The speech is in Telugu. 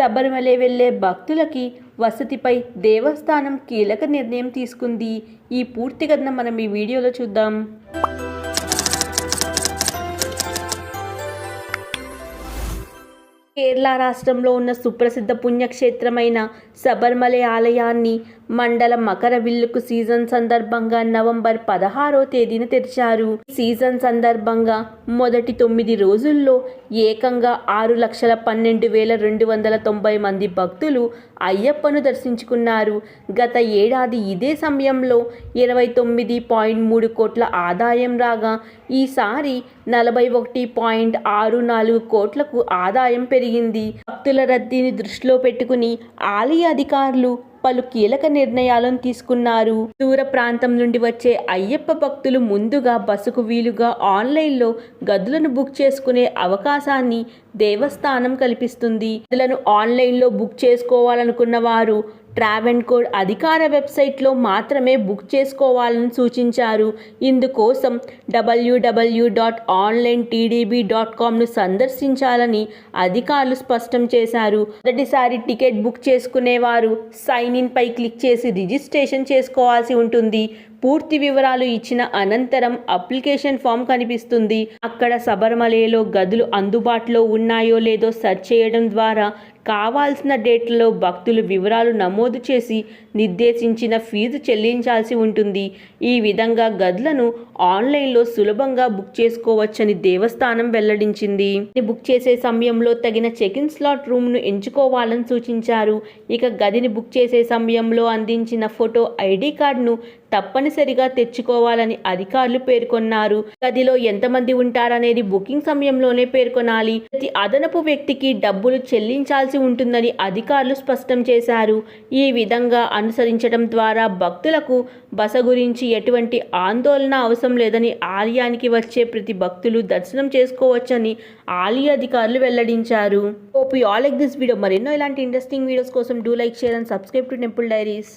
శబరిమల వెళ్ళే భక్తులకి వసతిపై దేవస్థానం కీలక నిర్ణయం తీసుకుంది. ఈ పూర్తి కథను మనం ఈ వీడియోలో చూద్దాం. కేరళ రాష్ట్రంలో ఉన్న సుప్రసిద్ధ పుణ్యక్షేత్రమైన శబరిమల ఆలయాన్ని మండల మకర విల్లుకు సీజన్ సందర్భంగా నవంబర్ పదహారో తేదీన తెరిచారు. సీజన్ సందర్భంగా మొదటి తొమ్మిది రోజుల్లో ఏకంగా ఆరు లక్షల పన్నెండు వేల రెండు వందల తొంభై మంది భక్తులు అయ్యప్పను దర్శించుకున్నారు. గత ఏడాది ఇదే సమయంలో ఇరవై తొమ్మిది పాయింట్ మూడు కోట్ల ఆదాయం రాగా ఈసారి నలభై ఒకటి పాయింట్ ఆరు నాలుగు కోట్లకు ఆదాయం పెరిగింది భక్తుల రద్దీని దృష్టిలో పెట్టుకుని ఆలయ అధికారులు పలు కీలక నిర్ణయాలను తీసుకున్నారు. దూర ప్రాంతం నుండి వచ్చే అయ్యప్ప భక్తులు ముందుగా బస్సుకు వీలుగా ఆన్లైన్లో గదులను బుక్ చేసుకునే అవకాశాన్ని దేవస్థానం కల్పిస్తుంది. గదులను ఆన్లైన్లో బుక్ చేసుకోవాలనుకున్న వారు ట్రావెన్ కోడ్ అధికార వెబ్సైట్లో మాత్రమే బుక్ చేసుకోవాలని సూచించారు. ఇందుకోసం WW dot online TDB dot కామ్ను సందర్శించాలని అధికారులు స్పష్టం చేశారు. మొదటిసారి టికెట్ బుక్ చేసుకునేవారు సైన్ ఇన్ పై క్లిక్ చేసి రిజిస్ట్రేషన్ చేసుకోవాల్సి ఉంటుంది. పూర్తి వివరాలు ఇచ్చిన అనంతరం అప్లికేషన్ ఫామ్ కనిపిస్తుంది. అక్కడ శబరిమలలో గదులు అందుబాటులో ఉన్నాయో లేదో సెర్చ్ చేయడం ద్వారా కావాల్సిన డేట్లలో భక్తులు వివరాలు నమోదు చేసి నిర్దేశించిన ఫీజు చెల్లించాల్సి ఉంటుంది. ఈ విధంగా గదులను ఆన్లైన్లో సులభంగా బుక్ చేసుకోవచ్చని దేవస్థానం వెల్లడించింది. బుక్ చేసే సమయంలో తగిన చెక్ ఇన్ స్లాట్ రూమ్ను ఎంచుకోవాలని సూచించారు. ఇక గదిని బుక్ చేసే సమయంలో అందించిన ఫోటో ఐడి కార్డును తప్పని తప్పనిసరిగా తెచ్చుకోవాలని అధికారులు పేర్కొన్నారు. గదిలో ఎంతమంది ఉంటారనేది బుకింగ్ సమయంలోనే పేర్కొనాలి. ప్రతి అదనపు వ్యక్తికి డబ్బులు చెల్లించాల్సి ఉంటుందని అధికారులు స్పష్టం చేశారు. ఈ విధంగా అనుసరించడం ద్వారా భక్తులకు బస గురించి ఎటువంటి ఆందోళన అవసరం లేదని ఆలయానికి వచ్చే ప్రతి భక్తులు దర్శనం చేసుకోవచ్చని ఆలయ అధికారులు వెల్లడించారు. Hope you all like this video మరెన్నో ఇలాంటి ఇంట్రెస్టింగ్ వీడియోస్ కోసం do like share and subscribe to temple diaries